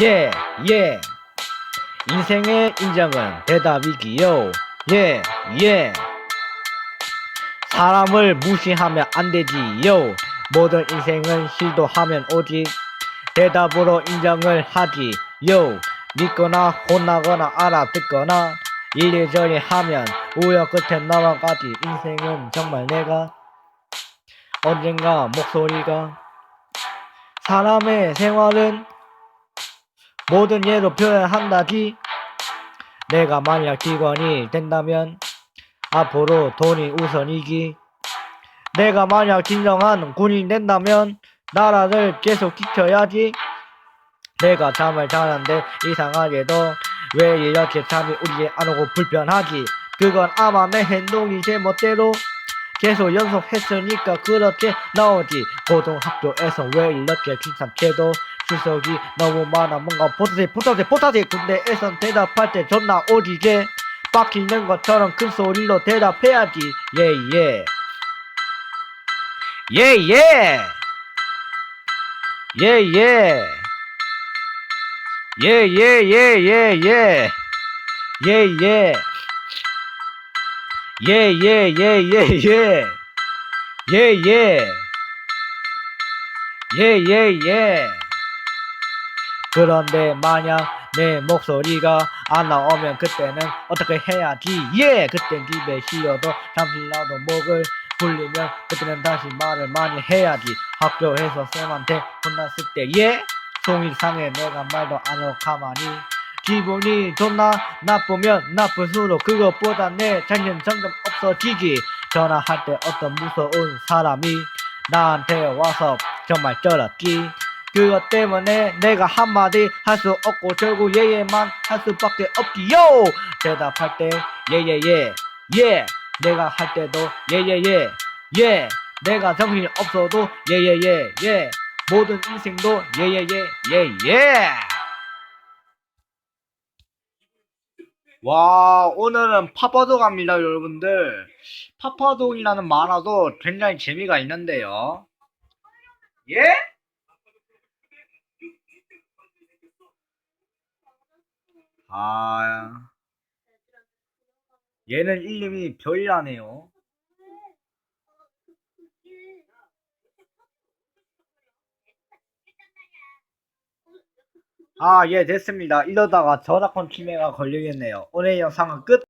예, 예. 인생의 인정은 대답이기요. 예, 예. 사람을 무시하면 안 되지요. 모든 인생은 시도하면 오직 대답으로 인정을 하지요. 믿거나 혼나거나 알아듣거나 이리저리 하면 우여 끝에 넘어가지. 인생은 정말 내가 언젠가 목소리가 사람의 생활은 모든 예로 표현한다지. 내가 만약 직원이 된다면 앞으로 돈이 우선이기. 내가 만약 진정한 군인 된다면 나라를 계속 지켜야지. 내가 잠을 자는데 이상하게도 왜 이렇게 잠이 오지 안 오고 불편하지? 그건 아마 내 행동이 제 멋대로 계속 연속했으니까 그렇게 나오지. 고등학교에서 왜 이렇게 귀찮게도 출석이 너무 많아. 뭔가 포타지 포타지 포타지. 군대에선 대답할 때 존나 오지게 빡치는 것처럼 큰 소리로 대답해야지. 예예. 예예. 예예. 예예예예예. 예예. 예예예예예. 예예. 예예예 그런데 만약 내 목소리가 안 나오면 그때는 어떻게 해야지? 예! 그땐 집에 쉬어도 잠시라도 목을 불리면 그때는 다시 말을 많이 해야지. 학교에서 쌤한테 혼났을 때예! 송이 상해 내가 말도 안 하고 가만히 기분이 존나? 나쁘면 나쁠수록 그것보다 내 자신 점점 없어지지. 전화할 때 어떤 무서운 사람이 나한테 와서 정말 쩔었지 그것 때문에 내가 한마디 할 수 없고 결국 예예만 할 수밖에 없기요. 대답할 때 예예예 예. 내가 할 때도 예예예 예. 내가 정신이 없어도 예예예 예. 모든 인생도 예예예 예예. 와 오늘은 파파도 갑니다 여러분들. 파파동이라는 만화도 굉장히 재미가 있는데요. 예? 아. 얘는 이름이 별이라네요. 아 예 됐습니다. 이러다가 저작권 침해가 걸리겠네요. 오늘 영상은 끝